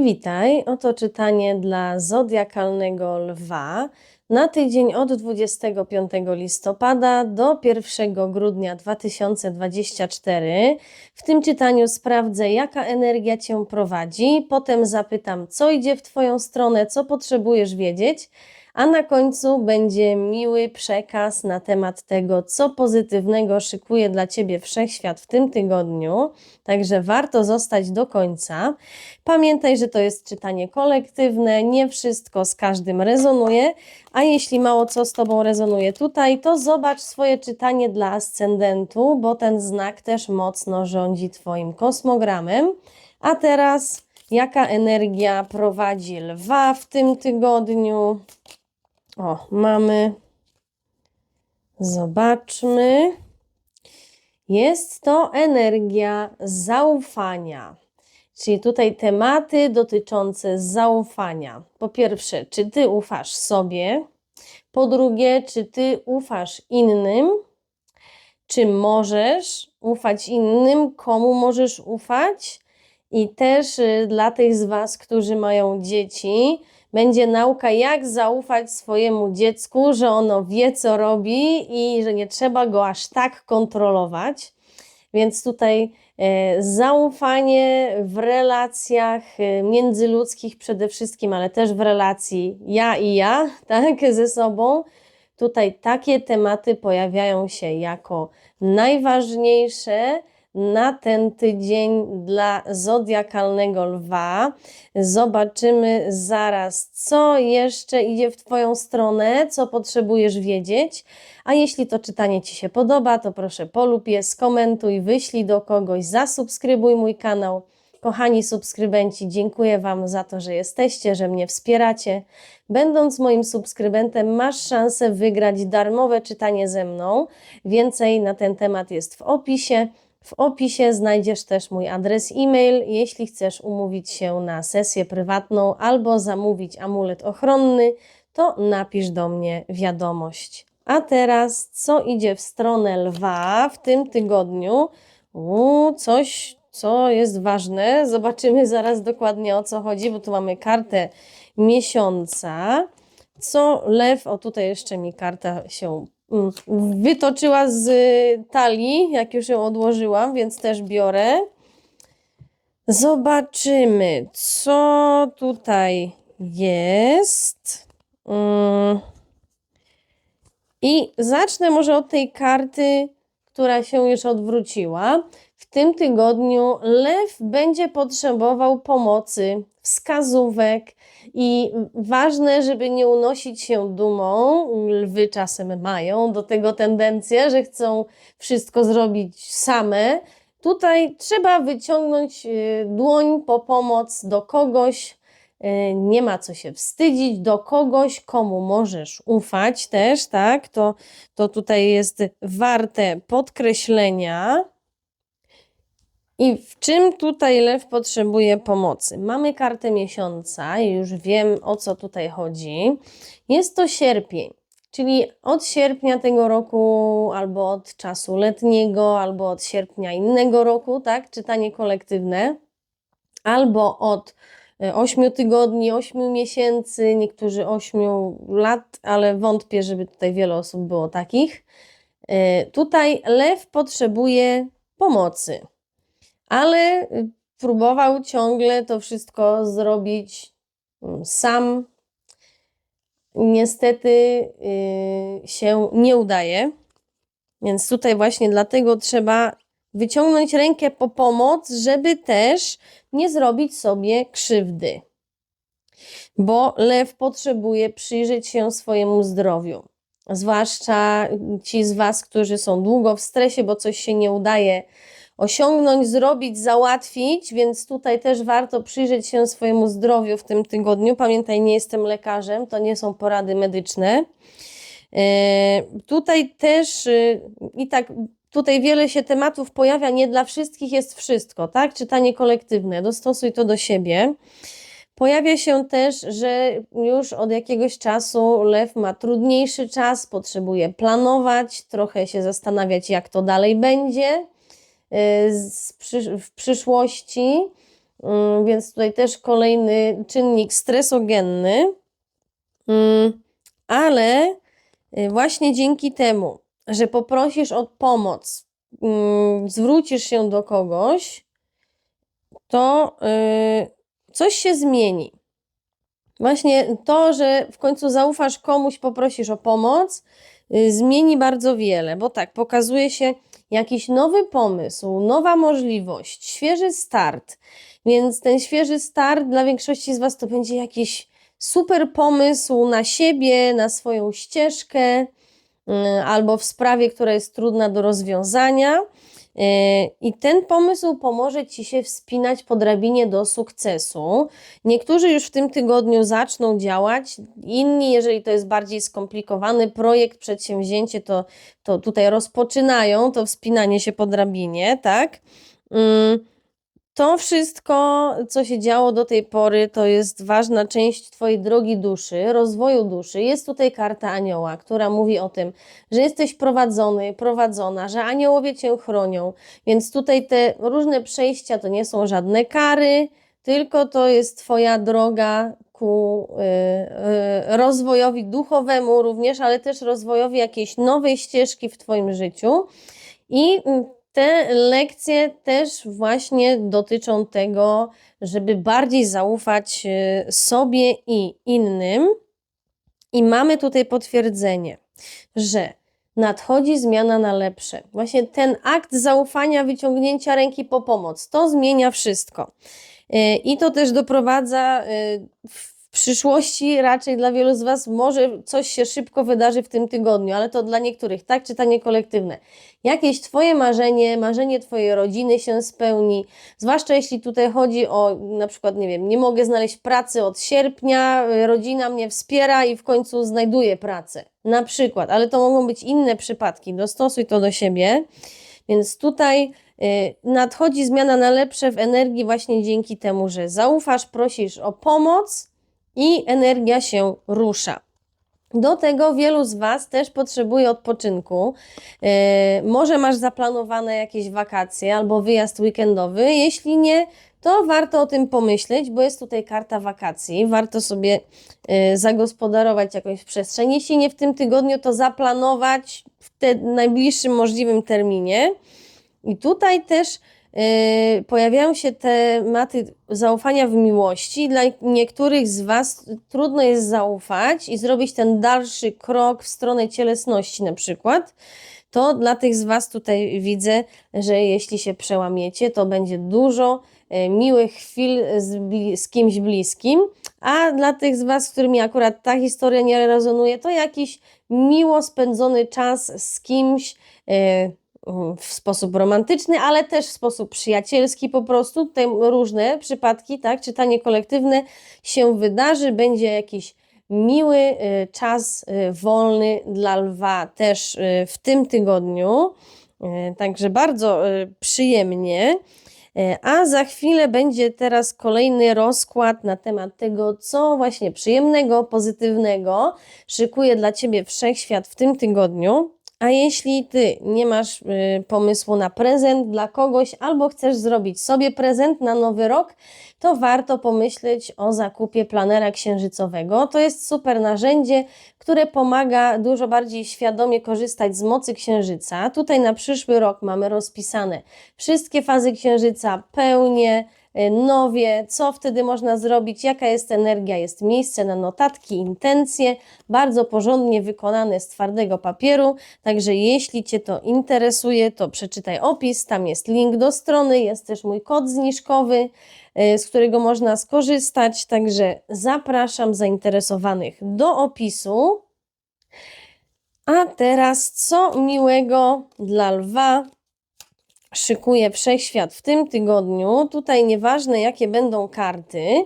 Witaj, oto czytanie dla zodiakalnego lwa na tydzień od 25 listopada do 1 grudnia 2024. W tym czytaniu sprawdzę, jaka energia Cię prowadzi, potem zapytam, co idzie w Twoją stronę, co potrzebujesz wiedzieć, a na końcu będzie miły przekaz na temat tego, co pozytywnego szykuje dla Ciebie wszechświat w tym tygodniu. Także warto zostać do końca. Pamiętaj, że to jest czytanie kolektywne, nie wszystko z każdym rezonuje, a jeśli mało co z Tobą rezonuje tutaj, to zobacz swoje czytanie dla ascendentu, bo ten znak też mocno rządzi Twoim kosmogramem. A teraz, jaka energia prowadzi lwa w tym tygodniu? O, mamy. Zobaczmy. Jest to energia zaufania. Czyli tutaj tematy dotyczące zaufania. Po pierwsze, czy ty ufasz sobie? Po drugie, czy ty ufasz innym? Czy możesz ufać innym? Komu możesz ufać? I też y, dla tych z Was, którzy mają dzieci, będzie nauka, jak zaufać swojemu dziecku, że ono wie, co robi i że nie trzeba go aż tak kontrolować. Więc tutaj e, zaufanie w relacjach e, międzyludzkich przede wszystkim, ale też w relacji ja i ja, tak, ze sobą. Tutaj takie tematy pojawiają się jako najważniejsze na ten tydzień dla zodiakalnego lwa. Zobaczymy zaraz, co jeszcze idzie w Twoją stronę, co potrzebujesz wiedzieć. A jeśli to czytanie Ci się podoba, to proszę polub je, skomentuj, wyślij do kogoś, zasubskrybuj mój kanał. Kochani subskrybenci, dziękuję Wam za to, że jesteście, że mnie wspieracie. Będąc moim subskrybentem, masz szansę wygrać darmowe czytanie ze mną. Więcej na ten temat jest w opisie. W opisie znajdziesz też mój adres e-mail, jeśli chcesz umówić się na sesję prywatną albo zamówić amulet ochronny, to napisz do mnie wiadomość. A teraz, co idzie w stronę lwa w tym tygodniu? Coś, co jest ważne. Zobaczymy zaraz dokładnie o co chodzi, bo tu mamy kartę miesiąca. Co lew, o tutaj jeszcze mi karta się wytoczyła z talii, jak już ją odłożyłam, więc też biorę. Zobaczymy, co tutaj jest. Mm. I zacznę może od tej karty, która się już odwróciła. Tym tygodniu lew będzie potrzebował pomocy, wskazówek i ważne, żeby nie unosić się dumą. Lwy czasem mają do tego tendencję, że chcą wszystko zrobić same. Tutaj trzeba wyciągnąć y, dłoń po pomoc do kogoś, y, nie ma co się wstydzić, do kogoś, komu możesz ufać też, tak? To, to tutaj jest warte podkreślenia. I w czym tutaj lew potrzebuje pomocy? Mamy kartę miesiąca i już wiem o co tutaj chodzi. Jest to sierpień, czyli od sierpnia tego roku, albo od czasu letniego, albo od sierpnia innego roku, tak? Czytanie kolektywne, albo od 8 tygodni, 8 miesięcy, niektórzy 8 lat, ale wątpię, żeby tutaj wiele osób było takich. E, Tutaj lew potrzebuje pomocy ale próbował ciągle to wszystko zrobić mm, sam. Niestety y, się nie udaje. Więc tutaj właśnie dlatego trzeba wyciągnąć rękę po pomoc, żeby też nie zrobić sobie krzywdy. Bo lew potrzebuje przyjrzeć się swojemu zdrowiu. Zwłaszcza ci z Was, którzy są długo w stresie, bo coś się nie udaje osiągnąć, zrobić, załatwić, więc tutaj też warto przyjrzeć się swojemu zdrowiu w tym tygodniu. Pamiętaj, nie jestem lekarzem, to nie są porady medyczne. E, tutaj też e, i tak tutaj wiele się tematów pojawia, nie dla wszystkich jest wszystko, tak? Czytanie kolektywne, dostosuj to do siebie. Pojawia się też, że już od jakiegoś czasu lew ma trudniejszy czas, potrzebuje planować, trochę się zastanawiać, jak to dalej będzie. W przyszłości. Mm, Więc tutaj też kolejny czynnik stresogenny. Mm, Ale y, właśnie dzięki temu, że poprosisz o pomoc, mm, zwrócisz się do kogoś, to y, coś się zmieni. Właśnie to, że w końcu zaufasz komuś, poprosisz o pomoc, y, zmieni bardzo wiele, bo tak, pokazuje się jakiś nowy pomysł, nowa możliwość, świeży start. Więc ten świeży start dla większości z Was to będzie jakiś super pomysł na siebie, na swoją ścieżkę, y, albo w sprawie, która jest trudna do rozwiązania. Y, I ten pomysł pomoże Ci się wspinać po drabinie do sukcesu. Niektórzy już w tym tygodniu zaczną działać, inni, jeżeli to jest bardziej skomplikowany projekt, przedsięwzięcie, to, to tutaj rozpoczynają to wspinanie się po drabinie, tak? Mm, To wszystko, co się działo do tej pory, to jest ważna część Twojej drogi duszy, rozwoju duszy. Jest tutaj karta anioła, która mówi o tym, że jesteś prowadzony, prowadzona, że aniołowie Cię chronią. Więc tutaj te różne przejścia to nie są żadne kary, tylko to jest Twoja droga ku y, y, rozwojowi duchowemu również, ale też rozwojowi jakiejś nowej ścieżki w Twoim życiu. I mm, te lekcje też właśnie dotyczą tego, żeby bardziej zaufać y, sobie i innym. I mamy tutaj potwierdzenie, że nadchodzi zmiana na lepsze. Właśnie ten akt zaufania, wyciągnięcia ręki po pomoc, to zmienia wszystko. Y, I to też doprowadza y, w przyszłości, raczej dla wielu z Was, może coś się szybko wydarzy w tym tygodniu, ale to dla niektórych, tak? Czytanie kolektywne. Jakieś Twoje marzenie, marzenie Twojej rodziny się spełni, zwłaszcza jeśli tutaj chodzi o na przykład, nie wiem, nie mogę znaleźć pracy od sierpnia, y, rodzina mnie wspiera i w końcu znajduję pracę. Na przykład, ale to mogą być inne przypadki, dostosuj to do siebie. Więc tutaj y, nadchodzi zmiana na lepsze w energii właśnie dzięki temu, że zaufasz, prosisz o pomoc i energia się rusza. Do tego wielu z Was też potrzebuje odpoczynku. Yy, może masz zaplanowane jakieś wakacje albo wyjazd weekendowy. Jeśli nie, to warto o tym pomyśleć, bo jest tutaj karta wakacji. Warto sobie yy, zagospodarować jakąś przestrzeń. Jeśli nie w tym tygodniu, to zaplanować w najbliższym możliwym terminie. I tutaj też pojawiają się tematy zaufania w miłości. Dla niektórych z Was trudno jest zaufać i zrobić ten dalszy krok w stronę cielesności, na przykład. To dla tych z Was tutaj widzę, że jeśli się przełamiecie, to będzie dużo e, miłych chwil z, z kimś bliskim, a dla tych z Was, z którymi akurat ta historia nie rezonuje, to jakiś miło spędzony czas z kimś e, w sposób romantyczny, ale też w sposób przyjacielski po prostu. Różne przypadki, tak, czytanie kolektywne się wydarzy, będzie jakiś miły y, czas y, wolny dla lwa też y, w tym tygodniu. Także bardzo przyjemnie. A za chwilę będzie teraz kolejny rozkład na temat tego, co właśnie przyjemnego, pozytywnego szykuje dla Ciebie wszechświat w tym tygodniu. A jeśli Ty nie masz y, pomysłu na prezent dla kogoś albo chcesz zrobić sobie prezent na nowy rok, to warto pomyśleć o zakupie planera księżycowego. To jest super narzędzie, które pomaga dużo bardziej świadomie korzystać z mocy księżyca. Tutaj na przyszły rok mamy rozpisane wszystkie fazy księżyca, pełnie, nowie, co wtedy można zrobić, jaka jest energia, jest miejsce na notatki, intencje, bardzo porządnie wykonane z twardego papieru. Także jeśli Cię to interesuje, to przeczytaj opis, tam jest link do strony, jest też mój kod zniżkowy, y, z którego można skorzystać. Także zapraszam zainteresowanych do opisu. A teraz co miłego dla lwa szykuje wszechświat w tym tygodniu. Tutaj nieważne jakie będą karty,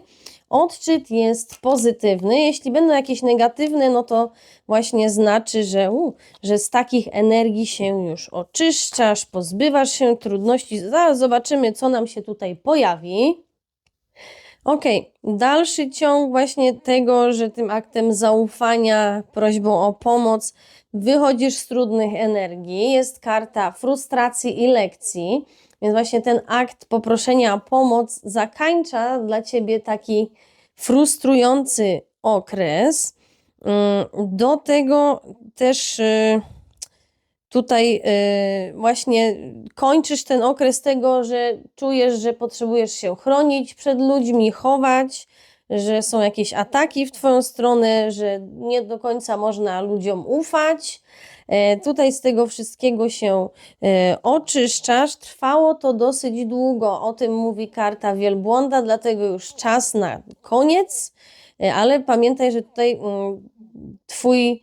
odczyt jest pozytywny. Jeśli będą jakieś negatywne, no to właśnie znaczy, że, u, że z takich energii się już oczyszczasz, pozbywasz się trudności. Zaraz zobaczymy, co nam się tutaj pojawi. Ok, dalszy ciąg właśnie tego, że tym aktem zaufania, prośbą o pomoc wychodzisz z trudnych energii. Jest karta frustracji i lekcji. Więc właśnie ten akt poproszenia o pomoc zakańcza dla ciebie taki frustrujący okres. Mm, Do tego też y, tutaj y, właśnie kończysz ten okres tego, że czujesz, że potrzebujesz się chronić przed ludźmi, chować, że są jakieś ataki w Twoją stronę, że nie do końca można ludziom ufać. E, Tutaj z tego wszystkiego się e, oczyszczasz. Trwało to dosyć długo. O tym mówi karta wielbłąda, dlatego już czas na koniec. E, Ale pamiętaj, że tutaj mm, twój,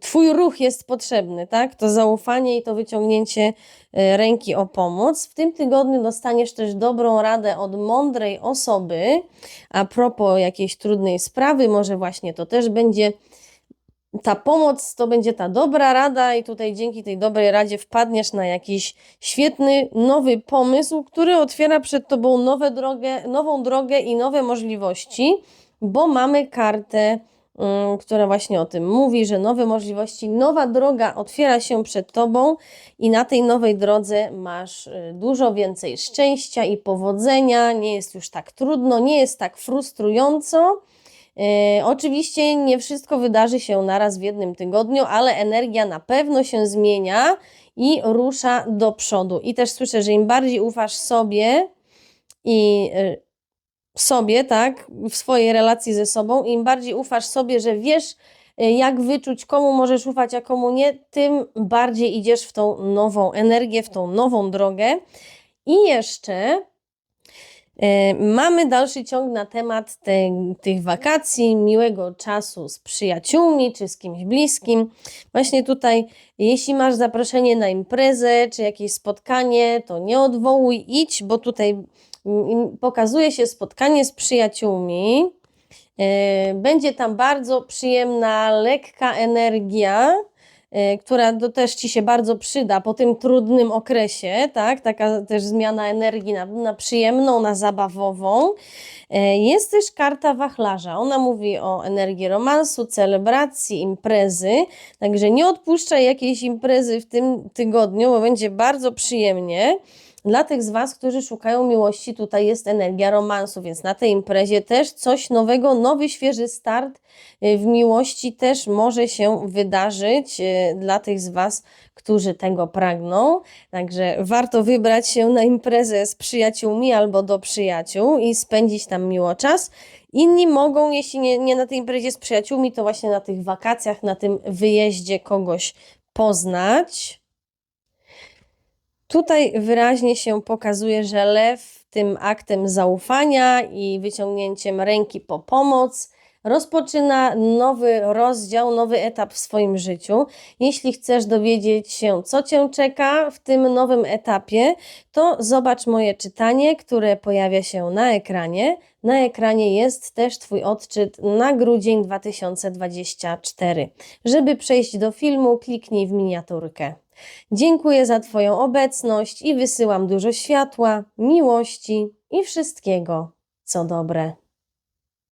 twój ruch jest potrzebny, tak? To zaufanie i to wyciągnięcie e, ręki o pomoc. W tym tygodniu dostaniesz też dobrą radę od mądrej osoby a propos jakiejś trudnej sprawy. Może właśnie to też będzie ta pomoc to będzie ta dobra rada, i tutaj dzięki tej dobrej radzie wpadniesz na jakiś świetny, nowy pomysł, który otwiera przed tobą nowe drogę, nową drogę i nowe możliwości, bo mamy kartę, która właśnie o tym mówi, że nowe możliwości, nowa droga otwiera się przed tobą, i na tej nowej drodze masz y, dużo więcej szczęścia i powodzenia. Nie jest już tak trudno, nie jest tak frustrująco. E, oczywiście nie wszystko wydarzy się naraz w jednym tygodniu, ale energia na pewno się zmienia i rusza do przodu. I też słyszę, że im bardziej ufasz sobie i e, sobie, tak, w swojej relacji ze sobą, im bardziej ufasz sobie, że wiesz, e, jak wyczuć, komu możesz ufać, a komu nie, tym bardziej idziesz w tą nową energię, w tą nową drogę. I jeszcze E, Mamy dalszy ciąg na temat te, tych wakacji, miłego czasu z przyjaciółmi czy z kimś bliskim. Właśnie tutaj, jeśli masz zaproszenie na imprezę czy jakieś spotkanie, to nie odwołuj, idź, bo tutaj pokazuje się spotkanie z przyjaciółmi. E, Będzie tam bardzo przyjemna, lekka energia e, która to też Ci się bardzo przyda po tym trudnym okresie, tak? Taka też zmiana energii na, na przyjemną, na zabawową. E, Jest też karta wachlarza. Ona mówi o energii romansu, celebracji, imprezy. Także nie odpuszczaj jakiejś imprezy w tym tygodniu, bo będzie bardzo przyjemnie. Dla tych z Was, którzy szukają miłości, tutaj jest energia romansu, więc na tej imprezie też coś nowego, nowy, świeży start y, w miłości też może się wydarzyć y, dla tych z Was, którzy tego pragną. Także warto wybrać się na imprezę z przyjaciółmi albo do przyjaciół i spędzić tam miło czas. Inni mogą, jeśli nie, nie na tej imprezie z przyjaciółmi, to właśnie na tych wakacjach, na tym wyjeździe kogoś poznać. Tutaj wyraźnie się pokazuje, że lew tym aktem zaufania i wyciągnięciem ręki po pomoc rozpoczyna nowy rozdział, nowy etap w swoim życiu. Jeśli chcesz dowiedzieć się, co Cię czeka w tym nowym etapie, to zobacz moje czytanie, które pojawia się na ekranie. Na ekranie jest też Twój odczyt na grudzień 2024. Żeby przejść do filmu, kliknij w miniaturkę. Dziękuję za Twoją obecność i wysyłam dużo światła, miłości i wszystkiego, co dobre.